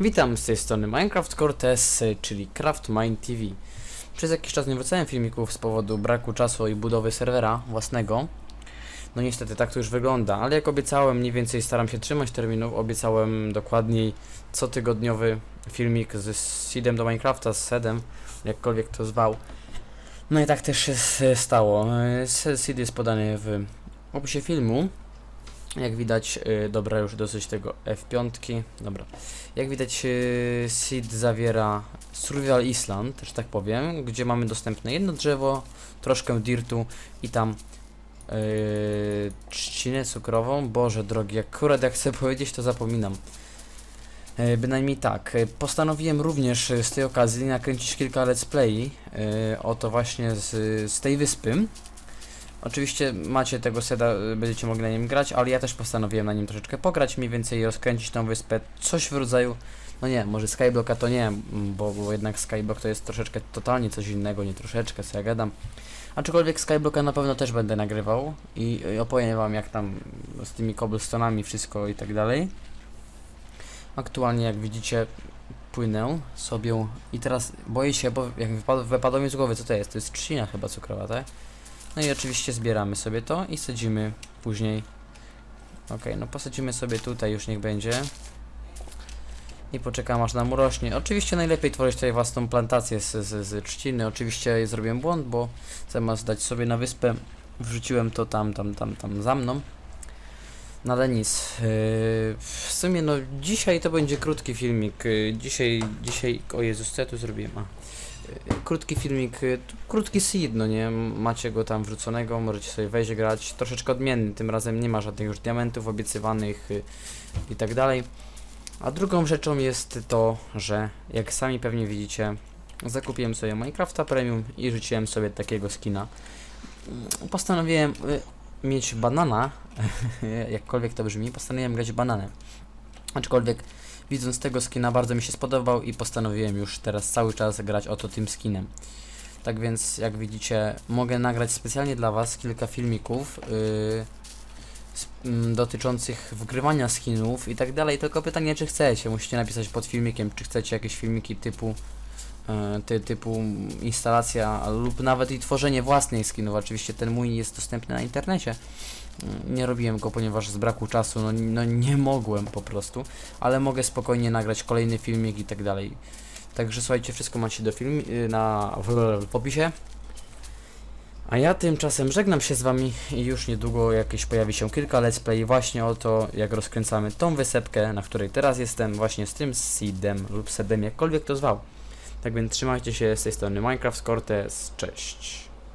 Witam z tej strony Minecraft Cortez, czyli Craft Mine TV. Przez jakiś czas nie wrzucałem filmików z powodu braku czasu i budowy serwera własnego. No niestety tak to już wygląda, ale jak obiecałem, mniej więcej staram się trzymać terminów. Obiecałem dokładniej cotygodniowy filmik z seedem do Minecrafta, z seedem, jakkolwiek to zwał. No i tak też się stało. E, Seed jest podany w opisie filmu. Jak widać, y, dobra, już dosyć tego F5. Dobra. Jak widać, y, Seed zawiera Survival Island, że tak powiem, gdzie mamy dostępne jedno drzewo, troszkę dirtu i tam yy, trzcinę cukrową. Boże drogi, akurat jak chcę powiedzieć, to zapominam. Yy, bynajmniej tak. Yy, Postanowiłem również yy, z tej okazji nakręcić kilka let's play yy, oto właśnie z, z tej wyspy. Oczywiście macie tego seda, y, będziecie mogli na nim grać, ale ja też postanowiłem na nim troszeczkę pograć, mniej więcej rozkręcić tą wyspę, coś w rodzaju, no nie, może Skyblocka to nie, m, bo, bo jednak Skyblock to jest troszeczkę totalnie coś innego, nie troszeczkę, co ja gadam. Aczkolwiek Skyblocka na pewno też będę nagrywał i, i opowiem wam jak tam z tymi cobblestone'ami wszystko i tak dalej. Aktualnie jak widzicie płynę sobie i teraz boję się, bo jak wypadło, wypadło mi z głowy, co to jest? To jest trzcina chyba cukrowa, tak? No i oczywiście zbieramy sobie to i sadzimy później. Ok, no posadzimy sobie tutaj, już niech będzie. I poczekam aż nam urośnie. Oczywiście najlepiej tworzyć tutaj własną plantację z, z, z trzciny. Oczywiście zrobiłem błąd, bo zamiast dać sobie na wyspę, wrzuciłem to tam, tam, tam, tam za mną. No ale nic. Yy, w sumie no dzisiaj to będzie krótki filmik. Yy, dzisiaj, dzisiaj, o Jezus, co ja tu zrobiłem? A. Yy, Krótki filmik, krótki seed, no nie, macie go tam wrzuconego, możecie sobie wejść grać, troszeczkę odmienny, tym razem nie ma żadnych już diamentów obiecywanych i tak dalej. A drugą rzeczą jest to, że jak sami pewnie widzicie, zakupiłem sobie Minecrafta Premium i rzuciłem sobie takiego skina. Postanowiłem mieć banana, jakkolwiek to brzmi, postanowiłem grać bananem. Aczkolwiek widząc tego skina bardzo mi się spodobał i postanowiłem już teraz cały czas grać oto tym skinem. Tak więc jak widzicie mogę nagrać specjalnie dla Was kilka filmików yy, dotyczących wgrywania skinów i tak dalej, tylko pytanie czy chcecie, musicie napisać pod filmikiem, czy chcecie jakieś filmiki typu ty, typu instalacja lub nawet i tworzenie własnej skinów. Oczywiście ten mój jest dostępny na internecie. Mm, Nie robiłem go, ponieważ z braku czasu no, no nie mogłem po prostu, ale mogę spokojnie nagrać kolejny filmik i tak dalej. Także słuchajcie, wszystko macie do film y, na w, w opisie. A ja tymczasem żegnam się z wami i już niedługo jakieś pojawi się kilka let's play właśnie o to, jak rozkręcamy tą wysepkę, na której teraz jestem, właśnie z tym seedem lub sedem, jakkolwiek to zwał. Tak więc trzymajcie się z tej strony Minecraft Cortez, cześć.